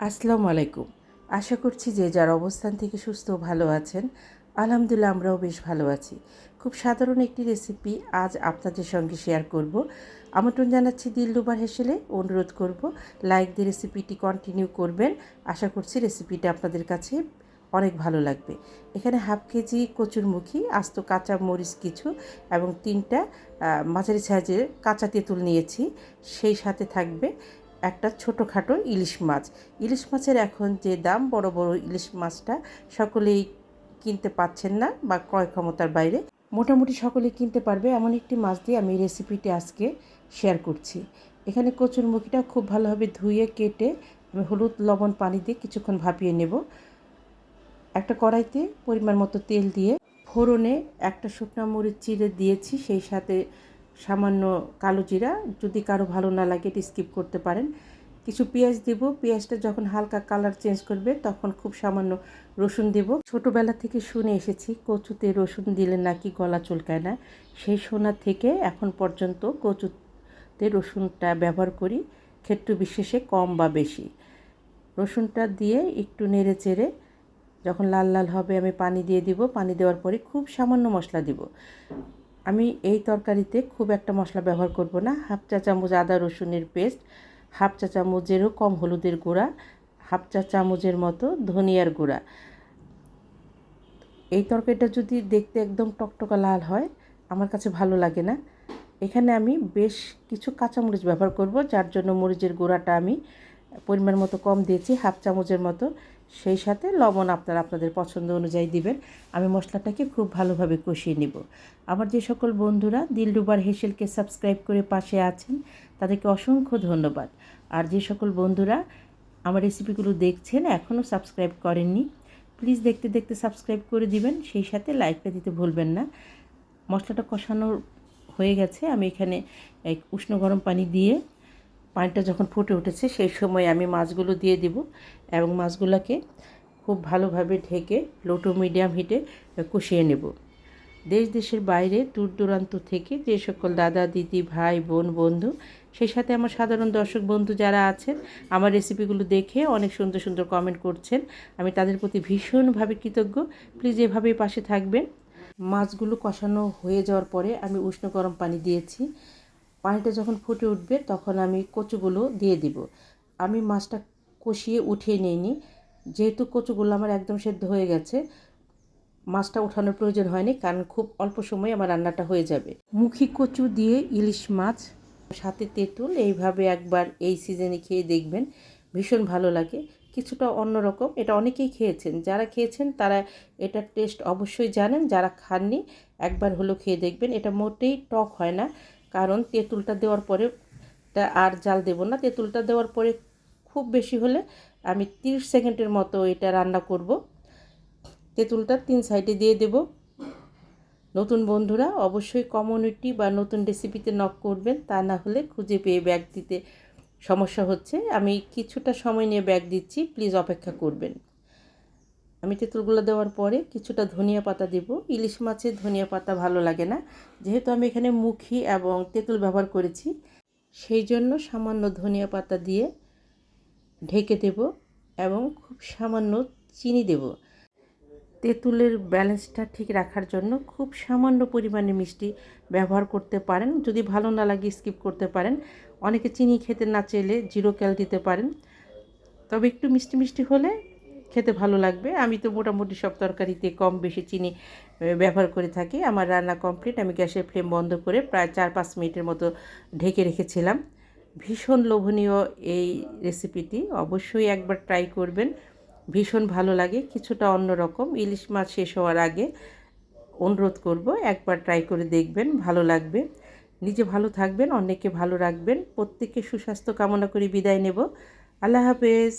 আসসালামু আলাইকুম। আশা করছি যে যার অবস্থান থেকে সুস্থ ভালো আছেন, আলহামদুলিল্লাহ আমরাও বেশ ভালো আছি। খুব সাধারণ একটি রেসিপি আজ আপনাদের সঙ্গে শেয়ার করব। আমন্ত্রণ জানাচ্ছি দিলরুবার হেসেলে অনুরোধ করব লাইক দিয়ে রেসিপিটি কন্টিনিউ করবেন। আশা করছি রেসিপিটা আপনাদের কাছে অনেক ভালো লাগবে। এখানে হাফ কেজি কচুরমুখী, আস্ত কাঁচা মরিচ কিছু এবং তিনটা মাঝারি সাইজের কাঁচা তেঁতুল নিয়েছি। সেই সাথে থাকবে একটা ছোটোখাটো ইলিশ মাছ। ইলিশ মাছের এখন যে দাম, বড় বড় ইলিশ মাছটা সকলেই কিনতে পাচ্ছেন না বা ক্রয় ক্ষমতার বাইরে। মোটামুটি সকলেই কিনতে পারবে। এমন একটি মাছ দিয়ে আমি রেসিপিটি আজকে শেয়ার করছি। এখানে কচুরমুখিটা খুব ভালোভাবে ধুয়ে, কেটে আমি হলুদ লবণ পানি দিয়ে কিছুক্ষণ ভাপিয়ে নেব। একটা কড়াইতে পরিমাণ মতো তেল দিয়ে ফোড়নে একটা শুকনো মরিচ চিড়ে দিয়েছি, সেই সাথে সামান্য কালো জিরা, যদি কারও ভালো না লাগে এটি স্কিপ করতে পারেন। কিছু পেঁয়াজ দেব, পেঁয়াজটা যখন হালকা কালার চেঞ্জ করবে তখন খুব সামান্য রসুন দেব। ছোটোবেলা থেকে শুনে এসেছি, কচুতে রসুন দিলে নাকি গলা চুলকায় না। সেই শোনা থেকে এখন পর্যন্ত কচুতে রসুনটা ব্যবহার করি, ক্ষেত্র বিশেষে কম বা বেশি। রসুনটা দিয়ে একটু নেড়ে চেড়ে যখন লাল লাল হবে আমি পানি দিয়ে দিব, পানি দেওয়ার পরে খুব সামান্য মশলা দিব। আমি এই তরকারিতে খুব একটা মশলা ব্যবহার করব না। হাফ চা চামচ আদা রসুনের পেস্ট, হাফ চা চামচেরও কম হলুদের গুঁড়া, হাফ চা চামচের মতো ধনিয়ার গুঁড়া। এই তরকারিটা যদি দেখতে একদম টকটকা লাল হয়, আমার কাছে ভালো লাগে না। এখানে আমি বেশ কিছু কাঁচামরিচ ব্যবহার করব, যার জন্য মরিচের গুঁড়াটা আমি পরিমাণ মতো কম দিয়েছি, হাফ চামচের মতো। সেই সাথে লবণ আপনারা আপনাদের পছন্দ অনুযায়ী দিবেন। আমি মশলাটাকে খুব ভালোভাবে কষিয়ে নিব। আমার যে সকল বন্ধুরা দিলডুবার হেসেলকে সাবস্ক্রাইব করে পাশে আছেন, তাদেরকে অসংখ্য ধন্যবাদ। আর যে সকল বন্ধুরা আমার রেসিপিগুলো দেখছেন এখনও সাবস্ক্রাইব করেননি, প্লিজ দেখতে দেখতে সাবস্ক্রাইব করে দিবেন। সেই সাথে লাইকটা দিতে ভুলবেন না। মশলাটা কষানো হয়ে গেছে। আমি এখানে এক উষ্ণ গরম পানি দিয়ে পানিটা যখন ফুটে উঠেছে, সেই সময় আমি মাছগুলো দিয়ে দিব এবং মাছগুলোকে খুব ভালোভাবে ঢেকে লো টু মিডিয়াম হিটে কষিয়ে নেব। দেশ দেশের বাইরে দূর দূরান্ত থেকে যে সকল দাদা, দিদি, ভাই, বোন, বন্ধু, সেই সাথে আমার সাধারণ দর্শক বন্ধু যারা আছেন, আমার রেসিপিগুলো দেখে অনেক সুন্দর সুন্দর কমেন্ট করছেন, আমি তাদের প্রতি ভীষণভাবে কৃতজ্ঞ। প্লিজ এভাবেই পাশে থাকবেন। মাছগুলো কষানো হয়ে যাওয়ার পরে আমি উষ্ণ গরম পানি দিয়েছি। পানিটা যখন ফুটে উঠবে, তখন আমি কচুগুলো দিয়ে দিব। আমি মাছটা কষিয়ে উঠিয়ে নিইনি। যেহেতু কচুগুলো আমার একদম সেদ্ধ হয়ে গেছে, মাছটা ওঠানোর প্রয়োজন হয়নি, কারণ খুব অল্প সময় আমার রান্নাটা হয়ে যাবে। মুখী কচু দিয়ে ইলিশ মাছ, সাথে তেঁতুল, এইভাবে একবার এই সিজনে খেয়ে দেখবেন, ভীষণ ভালো লাগে। কিছুটা অন্যরকম, এটা অনেকেই খেয়েছেন। যারা খেয়েছেন, তারা এটার টেস্ট অবশ্যই জানেন। যারা খাননি, একবার হলো খেয়ে দেখবেন। এটা মোটেই টক হয় না। কারণ তেঁতুলটা দেওয়ার পরে আর জাল দেব না। তেঁতুলটা দেওয়ার পরে খুব বেশি হলে আমি তিরিশ সেকেন্ডের মতো এটা রান্না করব। তেঁতুলটা তিন সাইডে দিয়ে দেব। নতুন বন্ধুরা, অবশ্যই কমিউনিটি বা নতুন রেসিপিতে নক করবেন, তা না হলে খুঁজে পেয়ে ব্যাগ দিতে সমস্যা হচ্ছে। আমি কিছুটা সময় নিয়ে ব্যাগ দিচ্ছি, প্লিজ অপেক্ষা করবেন। আমি তেঁতুলগুলো দেওয়ার পরে কিছুটা ধনিয়া পাতা দেব। ইলিশ মাছের ধনিয়া পাতা ভালো লাগে না। যেহেতু আমি এখানে মুখি এবং তেঁতুল ব্যবহার করেছি, সেই জন্য সামান্য ধনিয়া পাতা দিয়ে ঢেকে দেব এবং খুব সামান্য চিনি দেব। তেঁতুলের ব্যালেন্সটা ঠিক রাখার জন্য খুব সামান্য পরিমাণে মিষ্টি ব্যবহার করতে পারেন। যদি ভালো না লাগে, স্কিপ করতে পারেন। অনেকে চিনি খেতে না চাইলে জিরো ক্যাল দিতে পারেন। তবে একটু মিষ্টি মিষ্টি হলে খেতে ভালো লাগবে। আমি তো মোটামুটি সব তরকারিতে কম বেশি চিনি ব্যবহার করে থাকি। আমার রান্না কমপ্লিট আমি গ্যাসের ফ্লেম বন্ধ করে প্রায় চার পাঁচ মিনিটের মতো ঢেকে রেখেছিলাম। ভীষণ লোভনীয় এই রেসিপিটি অবশ্যই একবার ট্রাই করবেন। ভীষণ ভালো লাগে, কিছুটা অন্যরকম ইলিশ মাছ শেষ হওয়ার আগে অনুরোধ করব, একবার ট্রাই করে দেখবেন, ভালো লাগবে। নিজে ভালো থাকবেন, অন্যকে ভালো রাখবেন। প্রত্যেককে সুস্বাস্থ্য কামনা করে। বিদায় নেব। আল্লাহ হাফেজ।